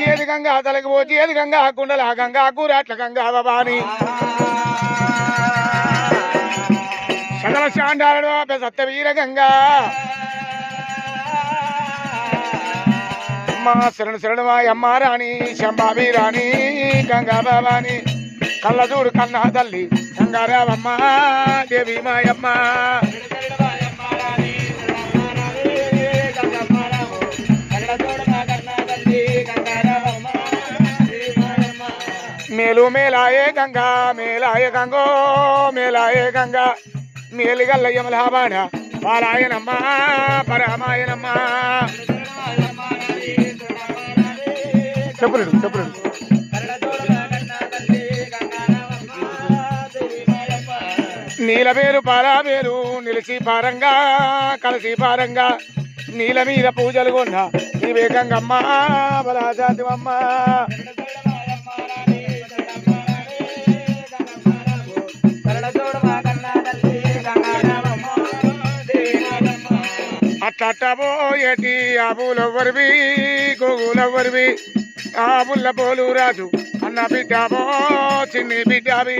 ఏది గంగా తలకి ఏది గంగా? కుండల గంగా కూరాట్ల గంగా భవాని. సకల శాండాలను సత్య వీర గంగా. అమ్మ శరణు శరణు మా అమ్మ రాణి శంభావి రాణి గంగా భవాని. కళ్ళజూడు కన్నా తల్లి గంగారావమ్మ దేవి మాయమ్మ. మేలు మేలాయే గంగా మేలాయ గంగో మేలాయే గంగా. మేలుగల్ల యమలాబాణ పారాయణమ్మ పరమాయనమ్మ చెప్పులేడు చెప్పులేడు నీలమేరు పారామేరు నిలిచి పారంగా కలిసి పారంగా. నీల మీద పూజలు కొన్న నీవే గంగమ్మ బలాజాతివమ్మ. అట్టబోయేటి ఆబులెవ్వరివి గోగులెవ్వరివి ఆబుల్ల పోలు రాజు అన్న బిడ్డాబో చిన్ని బిడ్డావి.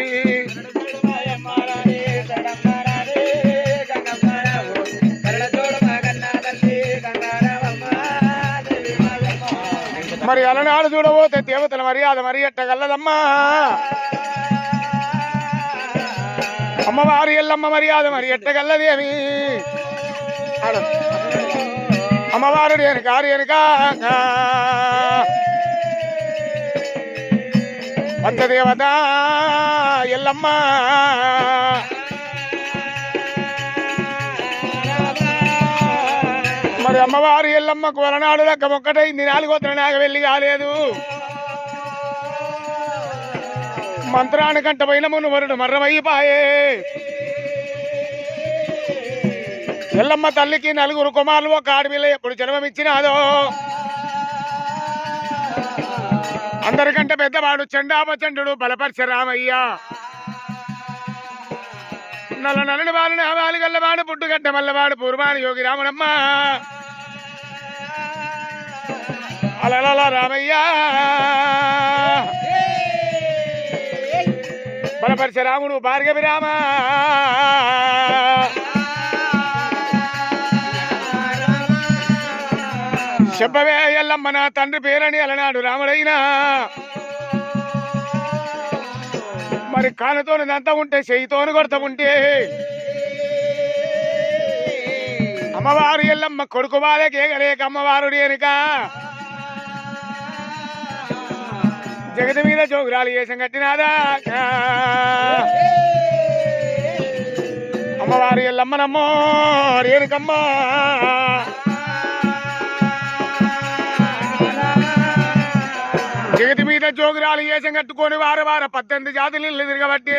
మరి అలనాడు చూడబోతే దేవతల మర్యాద మరి ఎట్టగలదమ్మా అమ్మవారి ఎల్లమ్మ మర్యాద మరి ఎట్టగల్లది అని ఆడ. అమ్మవారు వెనుక వంద దేవత ఎల్లమ్మ. మరి అమ్మవారు ఎల్లమ్మ కొలనాడు లెక్క ఒక్కటైంది. నాలుగో నాగ వెళ్ళి కాలేదు మంత్రాన్ని కంట పైన మును వరుడు మర్రమైపాయే ఎల్లమ్మ తల్లికి నలుగురు కుమారులు ఒక ఆడపిల్ల ఎప్పుడు జన్మమిచ్చినాదో. అందరికంటే పెద్దవాడు చండాపచండు బలపరిచ రామయ్య నల్ల నల్లని వాడు నావాలి గల్లవాడు పుట్టుగడ్డ మల్లవాడు పూర్వాణి యోగి రాముడమ్మ. అలల రామయ్య. బలపరిచ రాముడు భార్గవి రామ. చెప్పవే ఎల్లమ్మ నా తండ్రి పేరని అలనాడు రాముడైనా. మరి కానుతోని దంత ఉంటే చెయ్యితోని కొడత ఉంటే. అమ్మవారు ఎల్లమ్మ కొడుకు బాలకి కేగలేక అమ్మవారు వెనుక జగతి మీద జోగురాలు వేసం కట్టినాదా? అమ్మవారు ఎల్లమ్మనమ్మో రేణుకమ్మ. జగతి మీద జోగురాలు ఏసం కట్టుకొని వార వార పద్దెనిమిది జాతులు ఇల్లు తిరగబట్టి.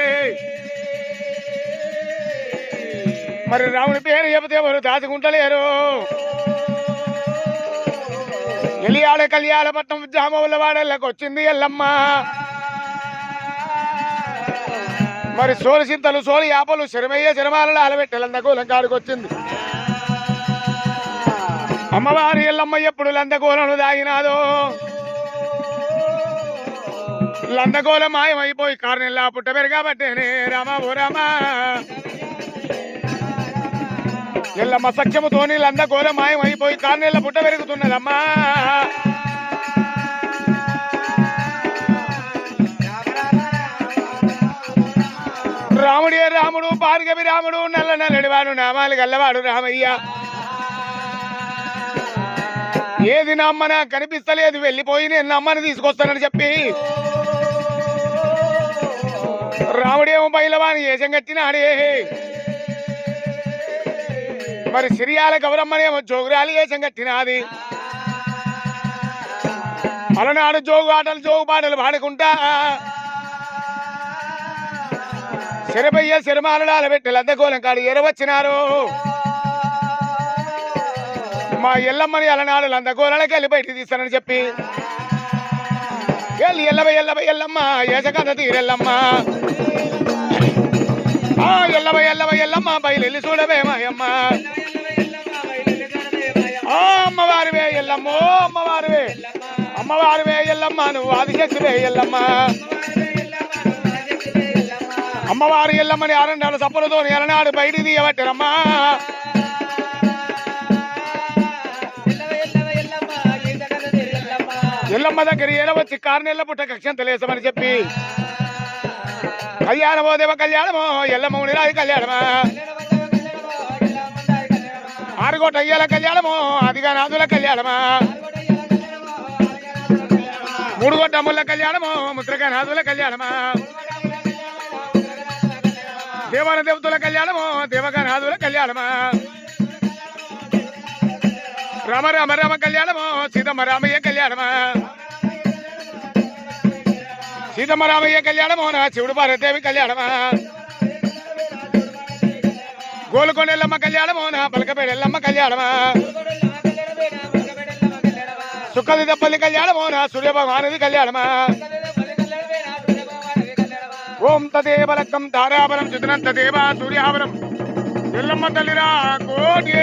మరి రాముని పేరు చెబితే ఎవరు దాచుకుంటలేరు. ఎలియాడ కళ్యాణ పట్నం జామవుల వాడళ్ళకి వచ్చింది ఎల్లమ్మ. మరి సోలు చింతలు సోలు యాపలు శరమయ్య శరమాలలో అలబెట్టి లందకూలం కాడికి వచ్చింది. అమ్మవారి ఎల్లమ్మ ఎప్పుడు లందకూలను దాగినాదో. లందగోల మాయమైపోయి కారణంలా పుట్ట పెరగబట్టేనే రామ ఓ ఎల్లమ్మ సఖ్యముతోని లందగోల మాయమైపోయి కారణంలా పుట్ట పెరుగుతున్నదమ్మా. రాముడే రాముడు భార్గవి రాముడు నల్ల నల్లడివాడు నామాలు గల్లవాడు రామయ్య. ఏది నమ్మన కనిపిస్తలేదు వెళ్ళిపోయి నేను నమ్మని తీసుకొస్తానని చెప్పి రాముడేమో బయలవాని ఏజం కట్టినాడే మరి సిరియాల గౌరమ్మనేమో జోగురాలి ఏజం కట్టినాది అలనాడు జోగు ఆటలు జోగు పాటలు పాడుకుంటా. సిరపయ్య సిరమాలడాల పెట్టి లద్దకోలం కాడు ఎరవచ్చినారు మా ఎల్లమ్మని అలనాడు లందకోలకి వెళ్ళి బయటికి తీస్తానని చెప్పి ఎల్లి ఎల్లవ ఎల్లవ ఎల్లమ్మ ఏసకంద తీరెల్లమ్మ. ఆ ఎల్లవ ఎల్లవ ఎల్లమ్మ బయలు చూడవే మాయమ్మ. ఆ అమ్మవారివే ఎల్లమ్మో అమ్మవారివే. అమ్మవారు వేయల్లమ్మ నువ్వు ఆదిశక్తి ఎల్లమ్మ. అమ్మవారు ఎల్లమ్మని అరణ్యాలు సప్పులతో ఎలనాడు బయటికి తీయబట్టారమ్మా. ఎల్లమ్మ దగ్గర ఏల వచ్చి కారు పుట్ట కక్షంత తెలియసమని చెప్పి. కళ్యాణమో దేవ కళ్యాణమో ఎల్లమ్మ ఉనిరాది కళ్యాణమా. ఆరుగోట అయ్యాల కళ్యాణమో అదిగా నాదుల కళ్యాణమా. మూడు కోట ముళ్ళ కళ్యాణమో ముద్రగా నాదుల కళ్యాణమా. దేవాల దేవతల కళ్యాణమో దేవగా నాదుల కళ్యాణమా. రామ రామ రామ కళ్యాణము సీతమ్మ రామయ్య కళ్యాణమా. సీతమ్మ రామయ్య కళ్యాణము నా శివుడు భారతదేవి కళ్యాణమా. గోలుకొండెల్లమ్మ కళ్యాణము నా పలకపేడెల్లమ్మ కళ్యాణమా. సుక్కది దప్పల్లి కళ్యాణము నా సూర్య భగవానది కళ్యాణమా. ఓం తదేవలక్కం తారాబలం చితనంత దేవ సూర్యావరం ఎల్లమ్మ తల్లిరా కోటి.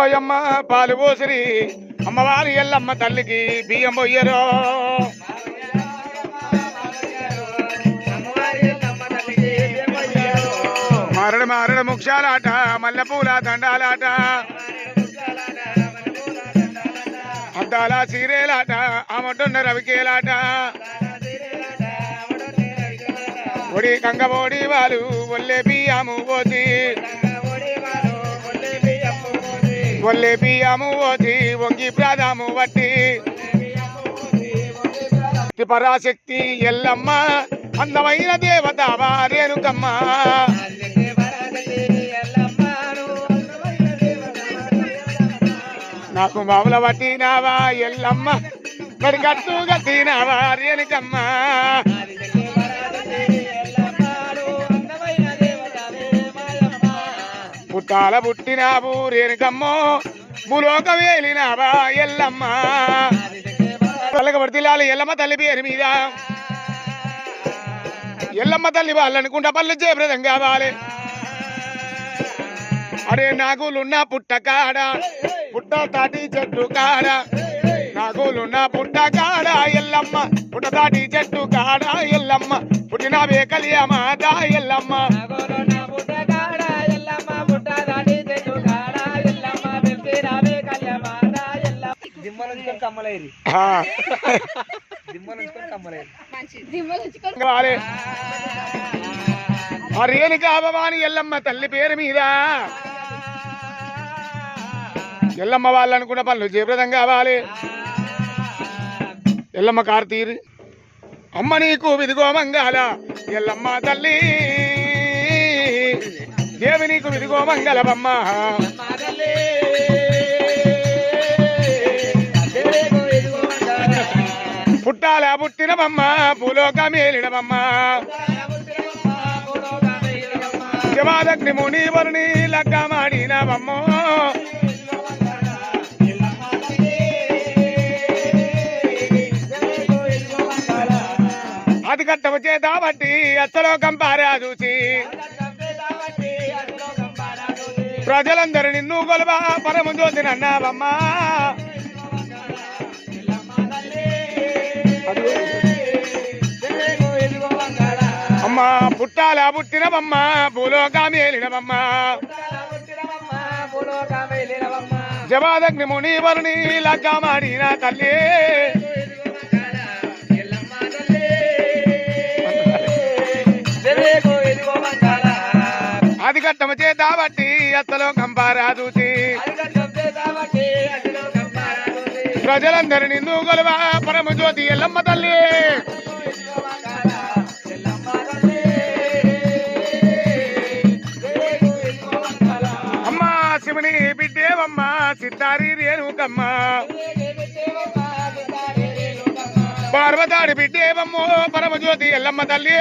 ఓయమ్మ పాలు పోసిరి. అమ్మవారి ఎల్లమ్మ తల్లికి బియ్యం పొయ్యరో మారడు మారడు ముక్షాలాట మల్లెపూల దండాలాట. అద్దాల సీరేలాట ఆమటున్న రవికేలాట. ఒడి కంగబోడి వాళ్ళు ఒల్లె బియ్యము పోసి. ఒల్లే బియ్యము ఓచి వంగి ప్రాదాము వట్టి. పరాశక్తి ఎల్లమ్మ అందమైన దేవత రేణుకమ్మ నాకు మామూల పట్టినావా ఎల్లమ్మ కడిగట్టు కట్టినావా రేణుకమ్మ. పుట్టాల పుట్టినావు రేణుకమ్మో భూలోక వేలినావా ఎల్లమ్మ. పలకబడితే ఎల్లమ్మ తల్లి పేరు మీద. ఎల్లమ్మ తల్లి వాళ్ళనుకుంటా పళ్ళు చేప్రదం కావాలి అరే నాగులున్న పుట్ట కాడ పుట్ట తాటి చెట్టు కాడ నాగులున్న పుట్ట కాడ ఎల్లమ్మ. పుట్ట తాటి చెట్టు కాడ ఎల్లమ్మ. పుట్టినవే కలియమాత ఎల్లమ్మ. కమ్మలేరు. ఆ. రేణుకా భవాని ఎల్లమ్మ తల్లి పేరు మీద. ఎల్లమ్మ వాళ్ళు అనుకున్న పనులు జయప్రదం కావాలి ఎల్లమ్మ కార్తీరు అమ్మ నీకు విదిగో మంగాల ఎల్లమ్మ తల్లి దేవి నీకు విదిగో మంగళమమ్మ పుట్టాల పుట్టినమమ్మ భూలోక మేలినవమ్మ జవాదగ్ని ముని వరుణి లగ్గ మాడినవమ్మో అది కట్టవ చేతాబట్టి అచ్చలోకం పారా చూసి ప్రజలందరూ నిన్ను కొలవా పరము చూసినన్నావమ్మా పుట్టాల పుట్టినవమ్మ భూలోకామి ఏలినవమ్మ జవాదగ్ని ముని వరుణి లగ్గ మాడిన తల్లి. అది కట్టమ చేత బట్టి అత్తలోకం పారా చూసి ప్రజలందరినీ నువ్వు కొలవా పరమ జ్యోతి ఎల్లమ్మ తల్లి. సిద్ధారి రేణుకమ్మ. పార్వతాడి బిడ్డేవమ్మో పరమ జ్యోతి ఎల్లమ్మ తల్లి.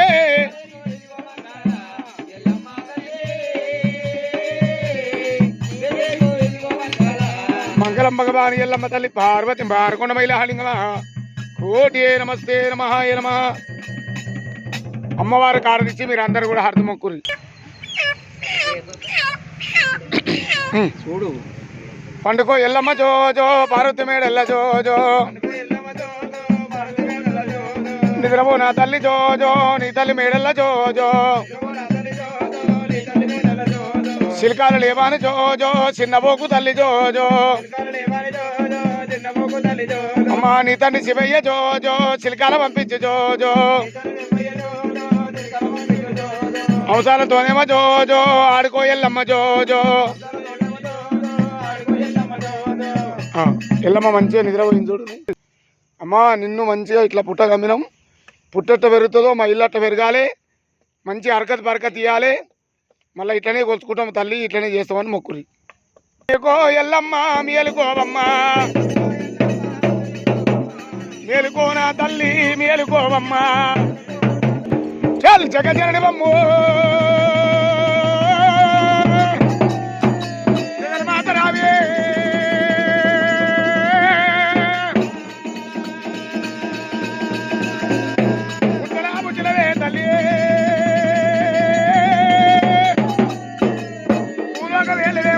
మంగళం భగవాని ఎల్లమ్మ తల్లి పార్వతి పారకొండ మైలాలింగమ కోటి నమస్తే నమ నమ. అమ్మవారు కారదిచ్చి మీరు అందరు కూడా హర్త మొక్కురు ఉమ్. చూడు. పండుకో ఎల్లమ్మ జో జో పార్వతి మేడెల్ల జో జో. నిద్రపో నా తల్లి జో జో నీ తల్లి మేడెల్ల జో జో. శిల్కాలు లేవాని జో జో చిన్నబోకు తల్లి జో జో. అమ్మా నీ తండ్రి శివయ్య జో జో శిల్కాల పంపించు జో జో. అవసరాలతోనేమో జో జో ఆడుకో ఎల్లమ్మ జో జో. ఎల్లమ్మ మంచిగా నిద్రపోయింది చూడు. అమ్మా నిన్ను మంచిగా ఇట్లా పుట్ట గమ్మినాం పుట్టట్ట పెరుగుతుందో మా ఇల్లు అట్ట పెరగాలి. మంచి హరకత్ బరకత్ ఇవ్వాలి మళ్ళీ ఇట్లనే కొలుచుకుంటాం తల్లి ఇట్లనే చేస్తామని మొక్కురి ఎల్లమ్మ మేలుకోవమ్మా. మేలుకో తల్లి మేలుకోవమ్మా. చల్ జగజనని బమ్ము. que viene,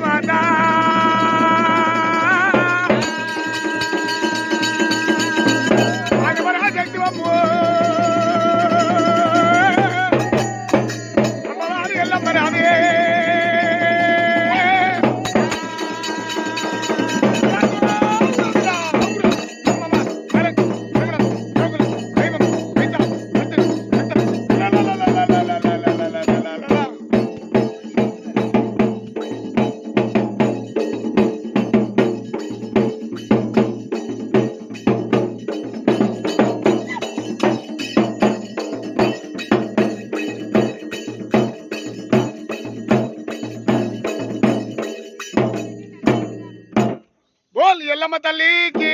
ఎల్లమ్మ తల్లికి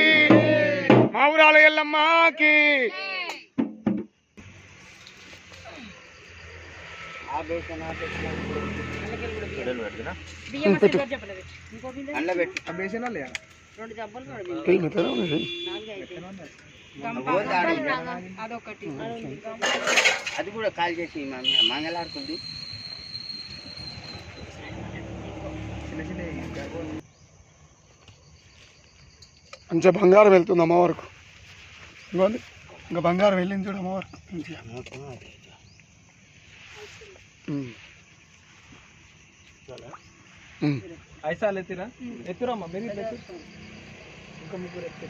మా ఊరాల ఎల్లమ్మకి. అది కూడా కాల్ చేసి మంగళారుతుంది చిన్న చిన్న మంచిగా బంగారం వెళ్తుంది అమ్మవారికి. ఇదిగోండి ఇంకా బంగారం వెళ్ళింది చూడు అమ్మవారికి మంచిగా. ఐసాలు ఎత్తిరా? ఎత్తురమ్మా మీరు. ఇంకా ముగ్గురు ఎత్తు